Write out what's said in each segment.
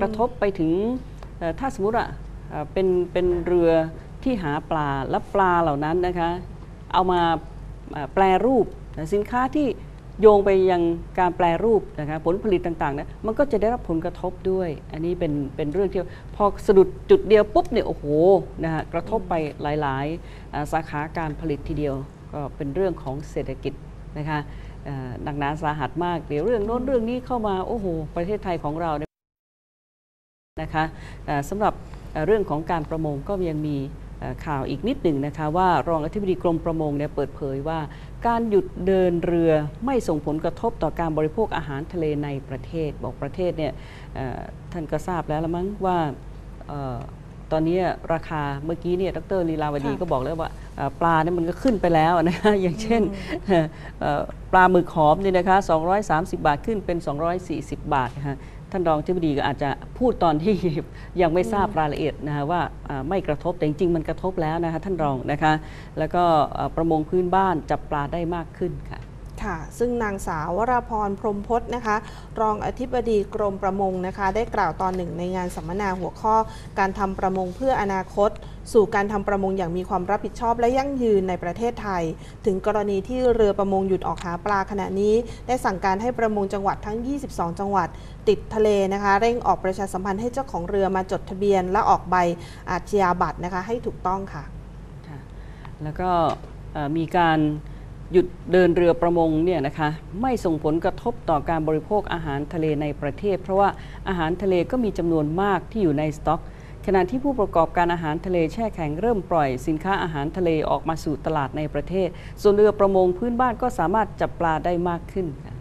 กระทบไปถึงถ้าสมมติอะเป็นเป็นเรือที่หาปลาและปลาเหล่านั้นนะคะเอามาแปลรูปสินค้าที่โยงไปยังการแปลรูปนะคะผลผลิตต่างๆนะมันก็จะได้รับผลกระทบด้วย อันนี้เป็นเป็นเรื่องที่พอสะดุดจุดเดียวปุ๊บเนี่ยโอ้โหนะฮะกระทบไปหลายๆ สาขาการผลิตทีเดียว ก็เป็นเรื่องของเศรษฐกิจนะคะเอ่อหนักหนาสาหัสมากเดี๋ยวเรื่องโน้นเรื่องนี้เข้ามาโอ้โหประเทศไทยของเรา นี่ยนะคะเอ่อสำหรับเอ่อเรื่องของการประมงก็ยังมีเอ่อข่าวอีกนิดหนึ่งนะคะว่ารองอธิบดีกรมประมงเนี่ยเปิดเผยว่า การหยุดเดินเรือไม่ส่งผลกระทบต่อการบริโภคอาหารทะเลในประเทศ บอกประเทศเนี่ยเอ่อท่านก็ทราบแล้วละมั้งว่าเอ่อตอนนี้ราคาเมื่อกี้เนี่ยดรลีลาวดีค่ะก็บอกแล้วว่าเอ่อปลาเนี่ยมันก็ขึ้นไปแล้วนะคะอย่างเช่นเอ่อปลาหมึกหอมเนี่ยนะคะ230 บาทขึ้นเป็น 240 บาทนะคะ ท่านรองที่บดีก็อาจจะพูดตอนที่ยังไม่ทราบรายละเอียดนะคะว่าไม่กระทบแต่จริงๆมันกระทบแล้วนะคะท่านรองนะคะ แล้วก็ประมงพื้นบ้านจับปลาได้มากขึ้นค่ะค่ะซึ่งนางสาววราพรพรมพจน์นะคะ รองอธิบดีกรมประมงนะคะ ได้กล่าวตอนหนึ่งในงานสัมมนาหัวข้อการทำประมงเพื่ออนาคต สู่การทำประมงอย่างมีความรับผิดชอบและยั่งยืนในประเทศไทย ถึงกรณีที่เรือประมงหยุดออกหาปลาขณะนี้ ได้สั่งการให้ประมงจังหวัดทั้ง 22 จังหวัด ติดทะเลนะคะ เร่งออกประชาสัมพันธ์ให้เจ้าของเรือมาจดทะเบียน และออกใบอาชญาบัตรนะคะให้ถูกต้องค่ะ แล้วก็มีการหยุดเดินเรือประมงเนี่ยนะคะไม่ส่งผลกระทบต่อการบริโภคอาหารทะเลในประเทศ เพราะว่าอาหารทะเลก็มีจำนวนมากที่อยู่ในสต็อก ขณะที่ผู้ประกอบการอาหารทะเลแช่แข็งเริ่มปล่อยสินค้าอาหารทะเลออกมาสู่ตลาดในประเทศ ส่วนเรือประมงพื้นบ้านก็สามารถจับปลาได้มากขึ้นค่ะ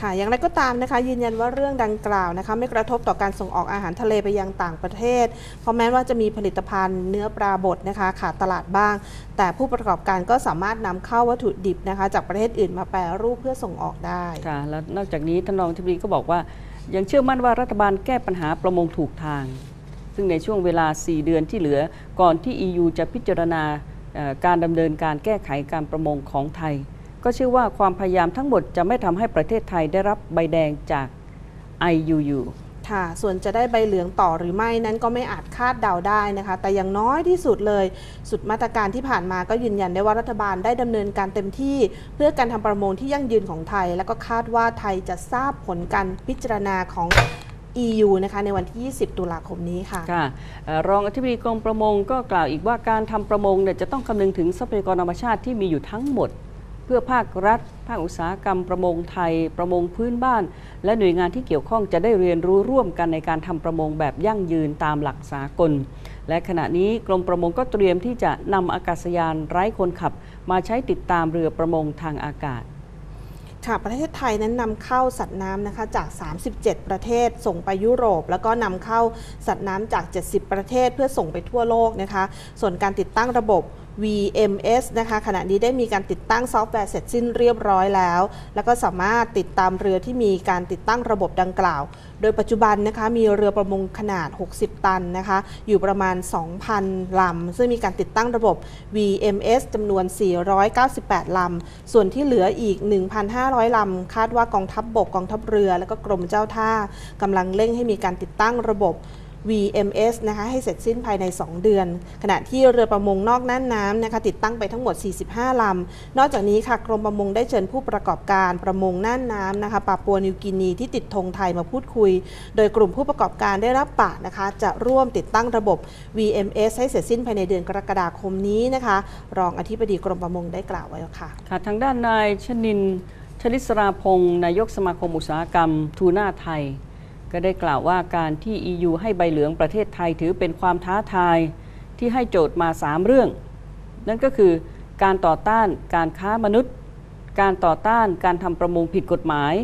ค่ะอย่างไรก็ตามนะคะยืนยันว่าเรื่องดังกล่าวนะคะไม่กระทบต่อการส่งออกอาหารทะเลไปยังต่างประเทศ เพราะแม้ว่าจะมีผลิตภัณฑ์เนื้อปลาบดนะคะขาดตลาดบ้าง แต่ผู้ประกอบการก็สามารถนำเข้าวัตถุดิบนะคะจากประเทศอื่นมาแปรรูปเพื่อส่งออกได้ค่ะแล้วนอกจากนี้ท่านรองทิบดีก็บอกว่ายังเชื่อมั่นว่ารัฐบาลแก้ปัญหาประมงถูกทาง ซึ่งในช่วงเวลา 4 เดือนที่เหลือ ก่อนที่ EU จะพิจารณาการดำเนินการแก้ไขการประมงของไทย ก็เชื่อว่าความพยายามทั้งหมดจะไม่ทำให้ประเทศไทยได้รับใบแดงจาก IUU ค่ะ ส่วนจะได้ใบเหลืองต่อหรือไม่นั้นก็ไม่อาจคาดเดาได้นะคะ แต่อย่างน้อยที่สุดเลย สุดมาตรการที่ผ่านมาก็ยืนยันได้ว่ารัฐบาลได้ดำเนินการเต็มที่ เพื่อการทำประมงที่ยั่งยืนของไทย และก็คาดว่าไทยจะทราบผลการพิจารณาของ EU นะคะในวันที่ 20 ตุลาคมนี้ค่ะ ค่ะเอ่อรองอธิบดีกรมประมงก็กล่าวอีกว่าการทำประมงเนี่ยจะต้องคำนึงถึงทรัพยากรธรรมชาติที่มีอยู่ทั้งหมด เพื่อภาครัฐ ภาคอุตสาหกรรมประมงไทย ประมงพื้นบ้าน และหน่วยงานที่เกี่ยวข้องจะได้เรียนรู้ร่วมกันในการทำประมงแบบยั่งยืนตามหลักสากล และขณะนี้กรมประมงก็เตรียมที่จะนำอากาศยานไร้คนขับ มาใช้ติดตามเรือประมงทางอากาศ ค่ะ ประเทศไทยนั้นนำเข้าสัตว์น้ำนะคะจาก 37 ประเทศส่งไปยุโรป แล้วก็นำเข้าสัตว์น้ำจาก 70 ประเทศเพื่อส่งไปทั่วโลกนะคะ ส่วนการติดตั้งระบบ VMS นะคะขณะนี้ได้มีการติดตั้งซอฟต์แวร์เสร็จสิ้นเรียบร้อยแล้ว แล้วก็สามารถติดตามเรือที่มีการติดตั้งระบบดังกล่าว โดยปัจจุบันนะคะมีเรือประมงขนาด 60 ตันนะคะอยู่ประมาณ 2,000 ลำ ซึ่งมีการติดตั้งระบบ VMS จำนวน 498 ลำ ส่วนที่เหลืออีก 1,500 ลำ คาดว่ากองทัพบบกกองทัพเรือ และก็กรมเจ้าท่ากำลังเร่งให้มีการติดตั้งระบบ VMS นะคะให้เสร็จสิ้นภายใน 2 เดือน ขณะที่เรือประมงนอกน่านน้ำนะคะติดตั้งไปทั้งหมด 45 ลำ นอกจากนี้ค่ะกรมประมงได้เชิญผู้ประกอบการประมงน่านน้ำนะคะปาปัวนิวกินีที่ติดธงไทยมาพูดคุย โดยกลุ่มผู้ประกอบการได้รับปากนะคะ จะร่วมติดตั้งระบบ VMS ให้เสร็จสิ้นภายในเดือนกรกฎาคมนี้นะคะ รองอธิบดีกรมประมงได้กล่าวไว้ค่ะค่ะทางด้านนายชนินชลิสราพงศ์นายกสมาคมอุตสาหกรรมทูน่าไทย ก็ได้กล่าวว่าการที่ EU ให้ใบเหลืองประเทศไทยถือเป็นความท้าทายที่ให้โจทย์มา 3 เรื่อง นั่นก็คือการต่อต้านการค้ามนุษย์ การต่อต้านการทำประมงผิดกฎหมาย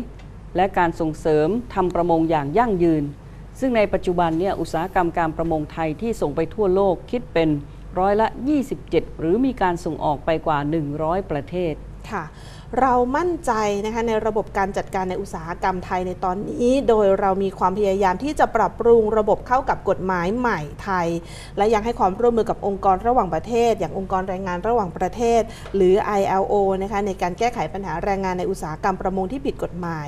และการส่งเสริมทำประมงอย่างยั่งยืน ซึ่งในปัจจุบันเนี่ยอุตสาหกรรมการประมงไทยที่ส่งไปทั่วโลกคิดเป็นร้อยละ 27 หรือมีการส่งออกไปกว่า 100 ประเทศ ค่ะ เรามั่นใจนะคะในระบบการจัดการในอุตสาหกรรมไทยในตอนนี้ โดยเรามีความพยายามที่จะปรับปรุงระบบเข้ากับกฎหมายใหม่ไทย และยังให้ความร่วมมือกับองค์กรระหว่างประเทศ อย่างองค์กรแรงงานระหว่างประเทศ หรือ ILO นะคะในการแก้ไขปัญหาแรงงานในอุตสาหกรรมประมงที่ผิดกฎหมาย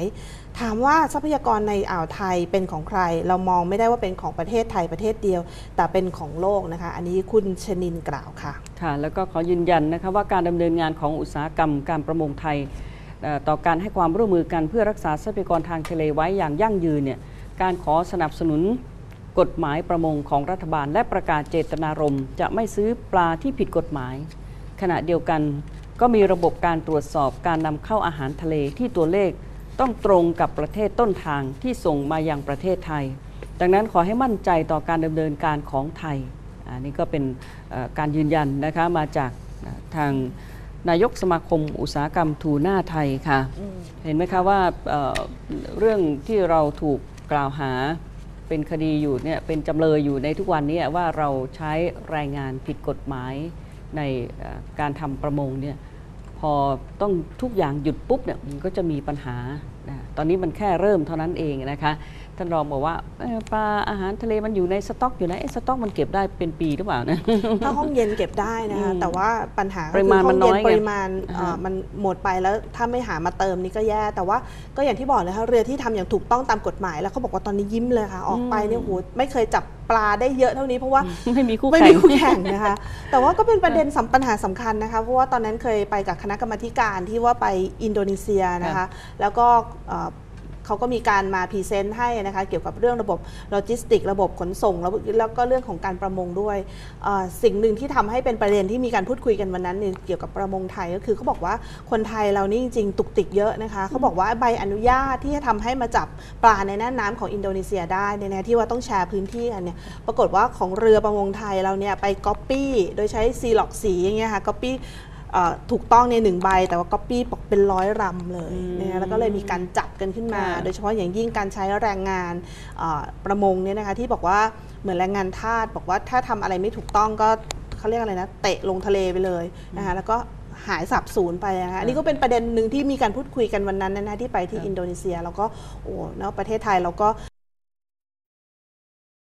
ถามว่าทรัพยากรในอ่าวไทยเป็นของใคร เรามองไม่ได้ว่าเป็นของประเทศไทยประเทศเดียว แต่เป็นของโลกนะคะ อันนี้คุณชนินกล่าวค่ะ ค่ะ แล้วก็ขอยืนยันนะคะว่าการดำเนินงานของอุตสาหกรรมการประมงไทย ต่อการให้ความร่วมมือกันเพื่อรักษาทรัพยากรทางทะเลไว้อย่างยั่งยืนเนี่ยการขอสนับสนุนกฎหมายประมงของรัฐบาลและประกาศเจตนารมณ์จะไม่ซื้อปลาที่ผิดกฎหมาย ขณะเดียวกันก็มีระบบการตรวจสอบการนำเข้าอาหารทะเลที่ตัวเลข ต้องตรงกับประเทศต้นทางที่ส่งมายังประเทศไทย ดังนั้นขอให้มั่นใจต่อการดำเนินการของไทยอันนี้ก็เป็นการยืนยันนะคะมาจากทางนายกสมาคมอุตสาหกรรมทูน่าไทยค่ะ เห็นไหมคะว่าเเรื่องที่เราถูกกล่าวหาเป็นคดีอยู่เนี่ยเป็นจำเลยอยู่ในทุกวันนี้ว่าเราใช้แรงงานผิดกฎหมายในการทำประมงเนี่ย พอต้องทุกอย่างหยุดปุ๊บเนี่ยมันก็จะมีปัญหานะตอนนี้มันแค่เริ่มเท่านั้นเองนะคะ ท่านรองบอกว่าเอ่อปลาอาหารทะเลมันอยู่ในสต็อกอยู่นะเอ๊ะสต็อกมันเก็บได้เป็นปีหรือเปล่านะ ถ้าห้องเย็นเก็บได้นะคะอืมแต่ว่าปัญหาปริมาณคือห้องมันน้อยเย็ไงปริมาณเอ่ออ่าฮะมันหมดไปแล้วถ้าไม่หามาเติมนี่ก็แย่ แต่ว่าก็อย่างที่บอกนะคะเรือที่ทำอย่างถูกต้องตามกฎหมายแล้วเขาบอกว่าตอนนี้ยิ้มเลยค่ะ ออกไปเนี่ยโหไม่เคยจับ ปลาได้เยอะเท่านี้เพราะว่าไม่มีคู่ไม่แข่มีงคู่แข่งนะคะ แต่ว่าก็เป็นประเด็นสำปัญหาสำคัญนะคะ เพราะว่าตอนนั้นเคยไปกับคณะกรรมาธิการที่ว่าไปอินโดนีเซียนะคะ แล้วก็ เขาก็มีการมาพรีเซนต์ให้นะคะเกี่ยวกับเรื่องระบบโลจิสติก ระบบขนส่ง แล้วก็เรื่องของการประมงด้วยสิ่งหนึ่งที่ทำให้เป็นประเด็นที่มีการพูดคุยกันวันนั้นเกี่ยวกับประมงไทยก็คือเขาบอกว่าคนไทยเรานี่จริงๆ ตุกติกเยอะนะคะเขาบอกว่าใบอนุญาตที่จะทำให้มาจับปลาในน่านน้ำของอินโดนีเซียได้เนี่ยนที่ว่าต้องแชร์พื้นที่กันเนี่ยปรากฏว่าของเรือประมงไทยเราเนี่ยไปก๊อปปี้โดยใช้ซีล็อกสีอย่างเงี้ยค่ะก๊อปปี้ ถูกต้องในหนึ่งใบ แต่ว่าก๊อปปี้บอกเป็นร้อยรำเลยอืมนะคะแล้วก็เลยมีการจับกันขึ้นมาค่ะโดยเฉพาะอย่างยิ่งการใช้แรงงานเอ่อประมงเนี่ยนะคะที่บอกว่าเหมือนแรงงานทาสบอกว่าถ้าทำอะไรไม่ถูกต้องก็เขาเรียกอะไรนะเตะลงทะเลไปเลยนะคะแล้วก็หายสับสูญไปนะคะอันนี้ก็เป็นประเด็นหนึ่งที่มีการพูดคุยกันวันนั้นนะที่ไปที่อินโดนีเซีย แล้วก็โอ้เนาะประเทศไทยเราก็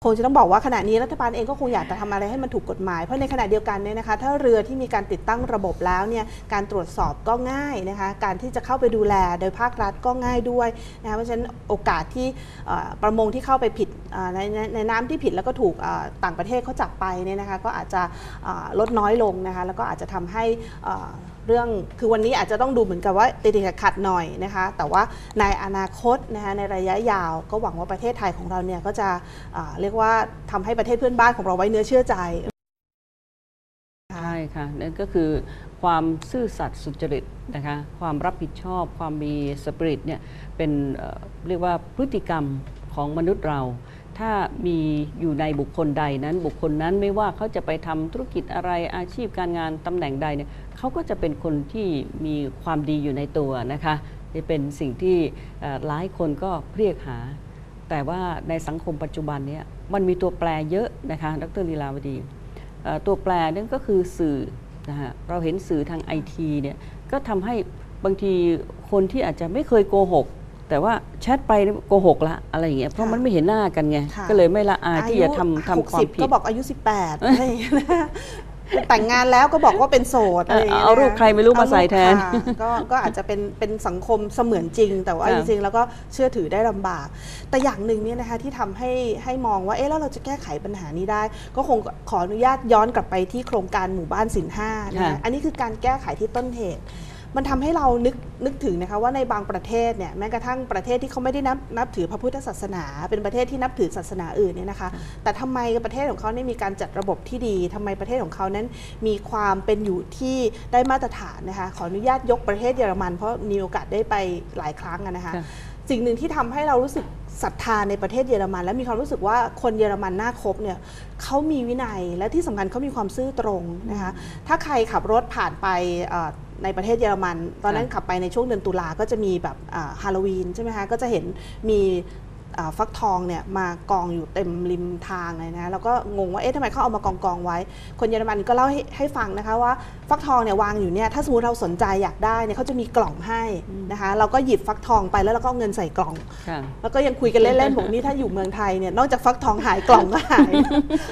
คงจะต้องบอกว่าขณะนี้รัฐบาลเองก็คงอยากจะทำอะไรให้มันถูกกฎหมาย เพราะในขณะเดียวกันเนี่ยนะคะ ถ้าเรือที่มีการติดตั้งระบบแล้วเนี่ยการตรวจสอบก็ง่ายนะคะ การที่จะเข้าไปดูแลโดยภาครัฐก็ง่ายด้วยนะคะเพราะฉะนั้นโอกาสที่ประมงที่เข้าไปผิดในในในน้ำที่ผิดแล้วก็ถูกต่างประเทศเขาจับไปเนี่ยนะคะก็อาจจะลดน้อยลงนะคะแล้วก็อาจจะทำให้ เรื่องคือวันนี้อาจจะต้องดูเหมือนกับว่าติดขัดหน่อยนะคะ แต่ว่าในอนาคตนะคะในระยะยาวก็หวังว่าประเทศไทยของเราเนี่ยก็จะเรียกว่าทำให้ประเทศเพื่อนบ้านของเราไว้เนื้อเชื่อใจใช่ค่ะนั่นก็คือความซื่อสัตย์สุจริตนะคะความรับผิดชอบความมีสปิริตเนี่ยเป็นเรียกว่าพฤติกรรมของมนุษย์เรา ถ้ามีอยู่ในบุคคลใดนั้น บุคคลนั้นไม่ว่าเขาจะไปทำธุรกิจอะไรอาชีพการงานตำแหน่งใดเนี่ยเขาก็จะเป็นคนที่มีความดีอยู่ในตัวนะคะนี่เป็นสิ่งที่หลายคนก็เรียกหา แต่ว่าในสังคมปัจจุบันนี่ยมันมีตัวแปรเยอะนะคะดรลีลาวดี ตัวแปรนั่นก็คือสื่อนะฮะเราเห็นสื่อทางไอทีเนี่ยก็ทำให้บางทีคนที่อาจจะไม่เคยโกหก แต่ว่าแชทไปโกหกละอะไรอย่างเงี้ยเพราะค่ะมันไม่เห็นหน้ากันไงค่ะ ก็เลยไม่ละอายที่จะทำทำความ60ผิด ก็บอกอายุ 18อะไรอย่างเงี้ยนะแต่งงานแล้วก็บอกว่าเป็นโสดอะไรอย่างเงี้ยเอารูปใครไม่รู้มาใส่แทน เอารูปค่ะก็ก็อาจจะเป็นเป็นสังคมเสมือนจริง แต่ว่าค่ะ จริงๆแล้วก็เชื่อถือได้ลำบาก แต่อย่างหนึ่งเนี่ยนะคะที่ทำให้ให้มองว่าเอ๊ะแล้วเราจะแก้ไขปัญหานี้ได้ ก็คงขออนุญาตย้อนกลับไปที่โครงการหมู่บ้านสินห้านะคะอันนี้คือการแก้ไขที่ต้นเหตุ มันทำให้เรานึกนึกถึงนะคะว่าในบางประเทศเนี่ยแม้กระทั่งประเทศที่เขาไม่ได้นับนับถือพระพุทธศาสนา เป็นประเทศที่นับถือศาสนาอื่นเนี่ยนะคะ แต่ทำไมประเทศของเขาเนี่ยมีการจัดระบบที่ดีทำไมประเทศของเขานั้นมีความเป็นอยู่ที่ได้มาตรฐานนะคะขออนุญาตยกประเทศเยอรมันเพราะมีโอกาสได้ไปหลายครั้งอะนะคะค่ะสิ่งหนึ่งที่ทำให้เรารู้สึกศรัทธาในประเทศเยอรมัน และมีความรู้สึกว่าคนเยอรมันหน้าคบเนี่ยเขามีวินัยและที่สำคัญเขามีความซื่อตรงนะคะถ้าใครขับรถผ่านไปเอ่อ ในประเทศเยอรมัน ตอนนั้นขับไปในช่วงเดือนตุลาก็จะมีแบบฮาโลวีนใช่ไหมคะก็จะเห็นมีอ่า ฟักทองเนี่ยมากองอยู่เต็มริมทางเลยนะแล้วก็งงว่าเอ๊ะทำไมเขาเอามากองกองๆไว้ คนเยอรมันก็เล่าให้ให้ฟังนะคะว่าฟักทองเนี่ยวางอยู่เนี่ยถ้าสมมติเราสนใจอยากได้เนี่ยเขาจะมีกล่องให้นะคะเราก็หยิบฟักทองไปแล้วเราก็เอาเงินใส่กล่องค่ะแล้วก็ยังคุยกันเล่นๆบอกนี่ถ้าอยู่เมืองไทยเนี่ยนอกจากฟักทองหายกล่องก็หาย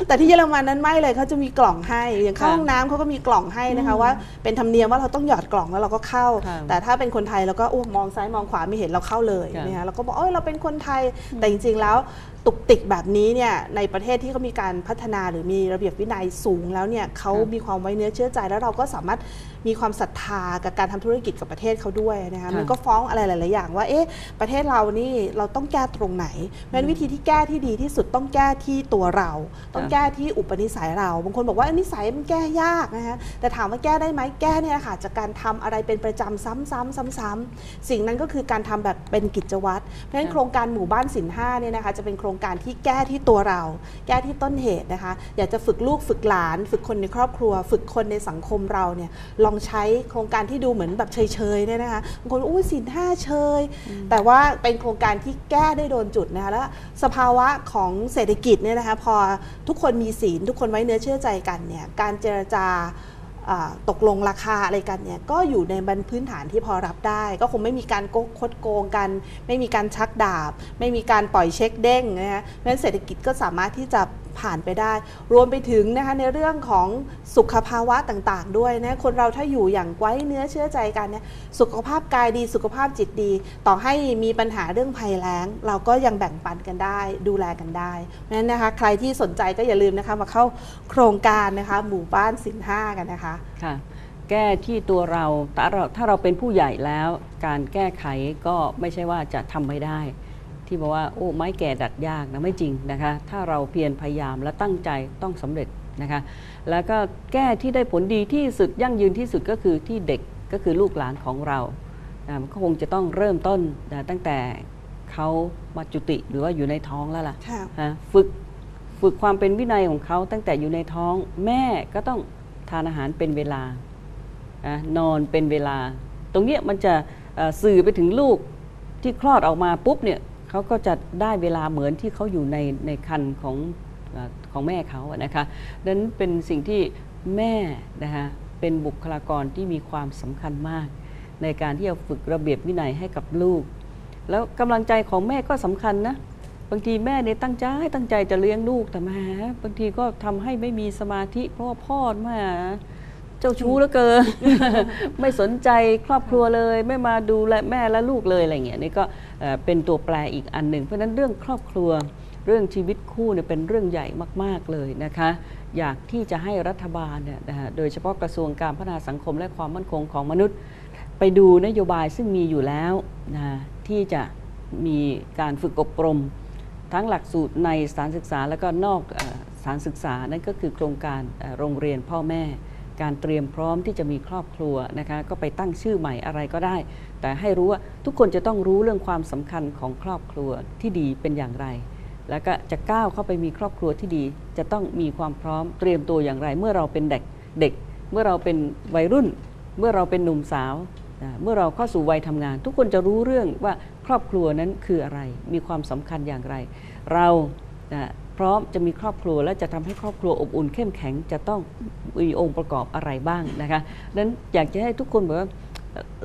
แต่ที่เยอรมันนั้นไม่เลยเขาจะมีกล่องให้ อย่างเข้าค่ะห้องน้ำเขาก็มีกล่องให้นะคะว่าเป็นธรรมเนียมว่าเราต้องหยอดกล่องแล้วเราก็เข้าค่ะแต่ถ้าเป็นคนไทยเราก็อ้วมองซ้ายมองขวาไม่เห็นเราเข้าเลยค่ะนะคะเราก็บอกเอ้ยเราเป็นคนไทยแต่จริงๆแล้ว ตุกติกแบบนี้เนี่ยในประเทศที่เขามีการพัฒนาหรือมีระเบียบวินัยสูงแล้วเนี่ยเขามีความไว้เนื้อเชื่อใจ แล้วเราก็สามารถมีความศรัทธากับการทำธุรกิจกับประเทศเขาด้วยนะคะค่ะมันก็ฟ้องอะไรหลาย ๆ อย่างว่าเอ๊ะประเทศเรานี่เราต้องแก้ตรงไหนเพราะฉะนั้นวิธีที่แก้ที่ดีที่สุดต้องแก้ที่ตัวเรา ต้องแก้ที่อุปนิสัยเราบางคนบอกว่านิสัยมันแก้ยากนะคะแต่ถามว่าแก้ได้ไหมแก้เนี่ยค่ะจากการทำอะไรเป็นประจำซ้ำๆซ้ำๆสิ่งนั้นก็คือการทำแบบเป็นกิจวัตรเพราะฉะนั้นค่ะโครงการหมู่บ้านสินห้าเนี่ยนะคะจะเป็นโครงการที่แก้ที่ตัวเรา แก้ที่ต้นเหตุนะคะ อยากจะฝึกลูกฝึกหลาน ฝึกคนในครอบครัว ฝึกคนในสังคมเราเนี่ยลองใช้โครงการที่ดูเหมือนแบบเฉยๆเนี่ยนะคะบางคนอุ้ยสินห้าเชย แต่ว่าเป็นโครงการที่แก้ได้โดนจุดนะคะแล้วสภาวะของเศรษฐกิจเนี่ยนะคะพอทุกคนมีศีลทุกคนไว้เนื้อเชื่อใจกันเนี่ยการเจรจาอ่า ตกลงราคาอะไรกันเนี่ยก็อยู่ในบรรพื้นฐานที่พอรับได้ ก็คงไม่มีการโกคดโกงกัน ไม่มีการชักดาบ ไม่มีการปล่อยเช็คเด้งนะฮะเพราะฉะนั้นเศรษฐกิจก็สามารถที่จะ ผ่านไปได้ รวมไปถึงนะคะในเรื่องของสุขภาวะต่างๆ ด้วยนะคนเราถ้าอยู่อย่างไว้เนื้อเชื่อใจกันเนี่ยสุขภาพกายดีสุขภาพจิตดี ต่อให้มีปัญหาเรื่องภัยแล้ง เราก็ยังแบ่งปันกันได้ ดูแลกันได้เพราะฉะนั้นนะคะใครที่สนใจก็อย่าลืมนะคะมาเข้าโครงการนะคะหมู่บ้านสินห้ากันนะคะค่ะแก้ที่ตัวเราแต่เราถ้าเราเป็นผู้ใหญ่แล้ว การแก้ไขก็ไม่ใช่ว่าจะทำไม่ได้ ที่บอกว่าโอ้ไม้แก่ดัดยากนะไม่จริงนะคะ ถ้าเราเพียรพยายามและตั้งใจต้องสำเร็จนะคะ แล้วก็แก้ที่ได้ผลดีที่สุดยั่งยืนที่สุดก็คือที่เด็กก็คือลูกหลานของเรานะมันก็คงจะต้องเริ่มต้นนะตั้งแต่เขามาจุติหรือว่าอยู่ในท้องแล้วล่ะค่ะฮะฝึกฝึกความเป็นวินัยของเขาตั้งแต่อยู่ในท้อง แม่ก็ต้องทานอาหารเป็นเวลาอะนอนเป็นเวลา ตรงเนี้ยมันจะเอ่อสื่อไปถึงลูกที่คลอดออกมาปุ๊บเนี่ย เขาก็จะได้เวลาเหมือนที่เขาอยู่ในในคันของอของแม่เขาอะนะคะดังนั้นเป็นสิ่งที่แม่นะคะเป็นบุคลากรที่มีความสำคัญมาก ในการที่จะฝึกระเบียบวินัยให้กับลูก แล้วกำลังใจของแม่ก็สำคัญนะบางทีแม่เนี่ยตั้งใจตั้งใจจะเลี้ยงลูกแต่แมาบางทีก็ทำให้ไม่มีสมาธิ เพราะว่าพ่อแม่ เจ้าชู้เหลือเกิน ไม่สนใจครอบครัวเลย ไม่มาดูแลแม่และลูกเลยอะไรเงี้ยนี่ก็เป็นตัวแปรอีกอันหนึ่งเพราะฉะนั้นเรื่องครอบครัวเรื่องชีวิตคู่เนี่ยเป็นเรื่องใหญ่มาก ๆ เลยนะคะ อยากที่จะให้รัฐบาลเนี่ยนะฮะโดยเฉพาะกระทรวงการพัฒนาสังคมและความมั่นคงของมนุษย์ ไปดูนโยบายซึ่งมีอยู่แล้วนะที่จะมีการฝึกอบรม ทั้งหลักสูตรในสถานศึกษาและก็นอกสถานศึกษานั่นก็คือโครงการโรงเรียนพ่อแม่ การเตรียมพร้อมที่จะมีครอบครัวนะคะก็ไปตั้งชื่อใหม่อะไรก็ได้ แต่ให้รู้ว่าทุกคนจะต้องรู้เรื่องความสำคัญของครอบครัวที่ดีเป็นอย่างไร แล้วก็จะก้าวเข้าไปมีครอบครัวที่ดี จะต้องมีความพร้อมเตรียมตัวอย่างไร เมื่อเราเป็นเด็กเด็ก เมื่อเราเป็นวัยรุ่น เมื่อเราเป็นหนุ่มสาวนะเมื่อเราเข้าสู่วัยทำงาน ทุกคนจะรู้เรื่องว่าครอบครัวนั้นคืออะไร มีความสำคัญอย่างไร เรานะ พร้อมจะมีครอบครัวและจะทำให้ครอบครัวอบอุ่นเข้มแข็งจะต้องมีองค์ประกอบอะไรบ้างนะคะนั้นอยากจะให้ทุกคนแบบว่า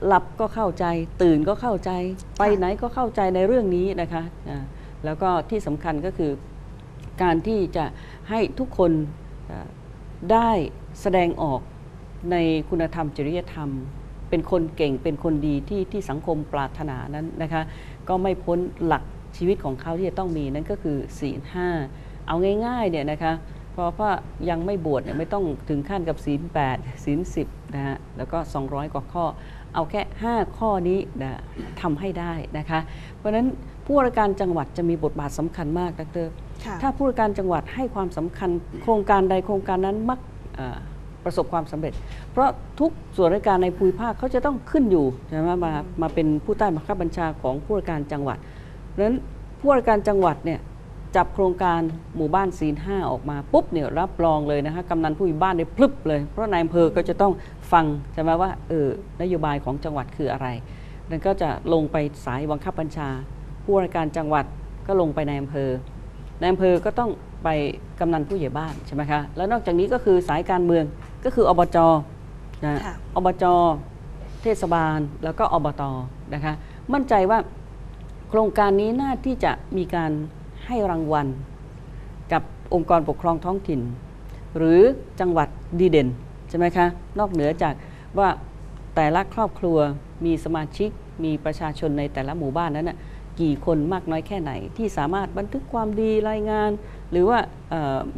หลับก็เข้าใจ ตื่นก็เข้าใจ ไปไหนก็เข้าใจในเรื่องนี้นะคะแล้วก็ที่สำคัญก็คือการที่จะให้ทุกคนได้แสดงออกในคุณธรรมจริยธรรม เป็นคนเก่งเป็นคนดีที่ที่สังคมปรารถนานั้นนะคะ ก็ไม่พ้นหลักชีวิตของเขาที่จะต้องมีนั่นก็คือศีลห้า เอาง่ายๆเนี่ยนะคะเพราะว่ายังไม่บวชเนี่ยไม่ต้องถึงขั้นกับศีล8ศีล10นะฮะแล้วก็ 200 กว่าข้อ เอาแค่ 5 ข้อนี้นะทำให้ได้นะคะ เพราะฉะนั้นผู้ว่าราชการจังหวัดจะมีบทบาทสำคัญมากดรค่ะถ้าผู้ว่าการจังหวัดให้ความสำคัญ โครงการใดโครงการนั้นมักเอ่อประสบความสำเร็จ เพราะทุกส่วนราชการในภูมิภาคเขาจะต้องขึ้นอยู่ใช่ไหมมามาเป็นผู้ใต้บังคับบัญชาของผู้ว่าการจังหวัดเพราะฉะนั้นผู้ว่าการจังหวัดเนี่ย จับโครงการหมู่บ้านศีลห้าออกมาปุ๊บเนี่ยรับรองเลยนะคะกำนันผู้ใหญ่บ้านเนี่ยพลึบเลย เพราะนายอำเภอก็จะต้องฟังใช่ไหมว่าเออนโยบายของจังหวัดคืออะไรนั่นก็จะลงไปสายบังคับบัญชา ผู้ว่าราชการจังหวัดก็ลงไปในอำเภอในอำเภอก็ต้องไปกำนันผู้ใหญ่บ้านใช่ไหมคะแล้วนอกจากนี้ก็คือสายการเมืองก็คืออบจนะค่ะอบจเทศบาลแล้วก็อบตนะคะมั่นใจว่าโครงการนี้น่าที่จะมีการ ให้รางวัล กับองค์กรปกครองท้องถิ่น หรือจังหวัดดีเด่นใช่ไหมคะนอกเหนือจากว่าแต่ละครอบครัวมีสมาชิกมีประชาชนในแต่ละหมู่บ้านนั้นนะกี่คนมากน้อยแค่ไหน ที่สามารถบันทึกความดีรายงาน หรือว่า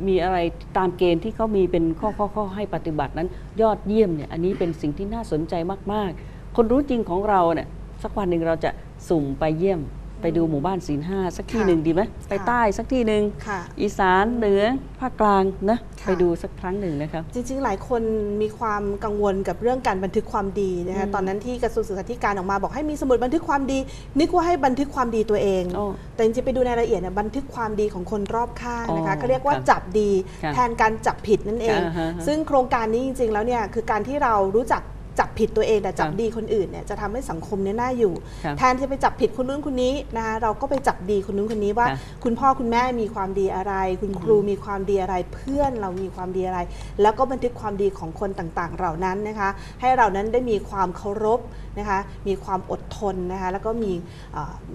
มีอะไรตามเกณฑ์ที่เขามีเป็นข้อข้อข้อให้ปฏิบัตินั้น ยอดเยี่ยมเนี่ยอันนี้เป็นสิ่งที่น่าสนใจมาก ๆ คนรู้จริงของเราเนี่ยสักวันหนึ่งเราจะสุ่มไปเยี่ยม ไปดูหมู่บ้านศีลห้าสักที่ค่ะหนึ่งดีไหมไปค่ะใต้สักที่หนึ่งค่ะอีสานเหนือภาคกลางนะค่ะไปดูสักครั้งหนึ่งนะครับจริงๆ หลายคนมีความกังวลกับเรื่องการบันทึกความดีนะคะตอนนั้นที่กระทรวงศึกษาธิการออกมาบอกให้มีสมุดบันทึกความดี นึกว่าให้บันทึกความดีตัวเองอ๋อแต่จริงๆไปดูในรายละเอียดเนี่ยบันทึกความดีของคนรอบข้างนะคะอ๋อเขาเรียกว่าครับจับดีครับแทนการจับผิดนั่นเองอ่าฮะฮะซึ่งโครงการนี้จริงๆแล้วเนี่ยคือการที่เรารู้จัก จับผิดตัวเองแต่จับครับดีคนอื่นเนี่ยจะทำให้สังคมเนี่ยน่าอยู่ครับแทนที่จะไปจับผิดคนนู้นคนนี้นะคะเราก็ไปจับดีคนนู้นคนนี้ว่าครับคุณพ่อคุณแม่มีความดีอะไร คุณครูมีความดีอะไร เพื่อนเรามีความดีอะไร แล้วก็บันทึกความดีของคนต่างๆ เหล่านั้นนะคะ ให้เรานั้นได้มีความเคารพ นะคะมีความอดทนนะคะแล้วก็มี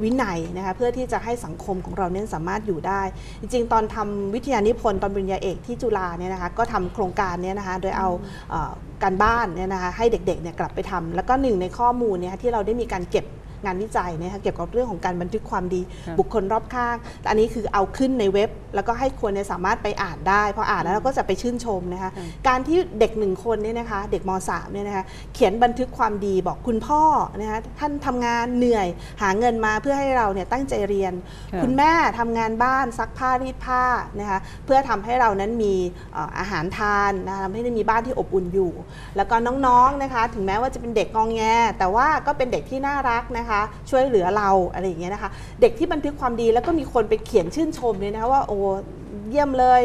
วินัยนะคะเพื่อที่จะให้สังคมของเราเนี่ยสามารถอยู่ได้ จริงๆ ตอนทำวิทยานิพนธ์ตอนปริญญาเอกที่จุฬาเนี่ยนะคะก็ทำโครงการเนี่ยนะคะโดยเอาอการบ้านเนี่ยนะคะให้เด็กๆเนี่ยกลับไปทำแล้วก็หนึ่งในข้อมูลเนี่ยที่เราได้มีการเก็บ งานวิจัยเนยคะเกี่ยวกับเรื่องของการบันทึกความดีครับบุคคลรอบข้างแต่อันนี้คือเอาขึ้นในเว็บ แล้วก็ให้คนเนี่ยสามารถไปอ่านได้พออ่านแล้วเราก็จะไปชื่นชมนะคะครับการที่เด็กหนึ่งคนเนี่ยนะคะเด็กม .3 เนี่ยนะคะเขียนบันทึกความดีบอกคุณพ่อนะคะท่านทำงานเหนื่อยหาเงินมาเพื่อให้เราเนี่ยตั้งใจเรียนครับคุณแม่ทำงานบ้านซักผ้ารีดผ้านะคะเพื่อทำให้เรานั้นมีเอ่ออาหารทานนะคะทำให้ได้มีบ้านที่อบอุ่นอยู่ แล้วก็น้องๆนะคะ ถึงแม้ว่าจะเป็นเด็กงองแง แต่ว่าก็เป็นเด็กที่น่ารักนะคะช่วยเหลือเราอะไรอย่างเงี้ยนะคะ เด็กที่บันทึกความดีแล้วก็มีคนไปเขียนชื่นชมเลยนะคะว่าโอ้ เยี่ยมเลย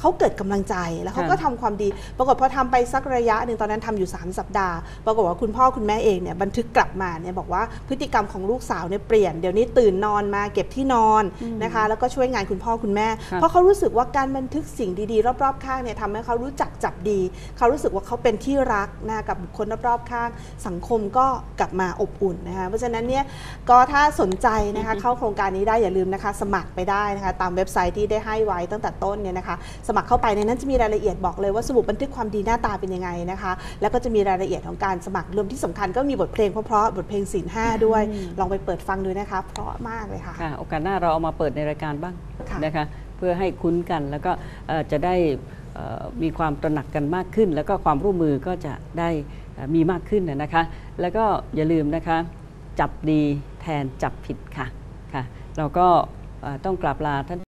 เขาเกิดกำลังใจแล้วเขาก็ทำความดี ปรากฏพอทำไปสักระยะหนึ่งตอนนั้นทำอยู่ 3 สัปดาห์ ปรากฏว่าคุณพ่อคุณแม่เองเนี่ยบันทึกกลับมาเนี่ยบอกว่าพฤติกรรมของลูกสาวเนี่ยเปลี่ยนเดี๋ยวนี้ตื่นนอนมาเก็บที่นอนนะคะแล้วก็ช่วยงานคุณพ่อคุณแม่ครับเพราะเขารู้สึกว่าการบันทึกสิ่งดีๆ รอบๆข้างเนี่ยทำให้เขารู้จักจับดี เขารู้สึกว่าเขาเป็นที่รักนะกับบุคคลรอบๆข้าง สังคมก็กลับมาอบอุ่นนะคะเพราะฉะนั้นเนี่ยก็ถ้าสนใจนะคะเข้าโครงการนี้ได้อย่าลืมนะคะ สมัครไปได้นะคะตามเว็บไซต์ที่ได้ให้ไว้ตั้งแต่ต้นเนี่ยนะคะ สมัครเข้าไปในนั้นจะมีรายละเอียดบอกเลยว่าสมุดบันทึกความดีหน้าตาเป็นยังไงนะคะ แล้วก็จะมีรายละเอียดของการสมัครรวมที่สำคัญก็มีบทเพลงเพราะๆบทเพลงศีลห้าด้วย ลองไปเปิดฟังดูนะคะ เพราะมากเลยค่ะค่ะโอกาสหน้าเราเอามาเปิดในรายการบ้างค่ะนะคะ เพื่อให้คุ้นกันแล้วก็เอ่อจะได้เอ่อมีความตระหนักกันมากขึ้น แล้วก็ความร่วมมือก็จะได้เอ่อมีมากขึ้นนะนะคะ แล้วก็อย่าลืมนะคะ จับดีแทนจับผิดค่ะค่ะ เราก็เอ่อต้องกราบลาท่าน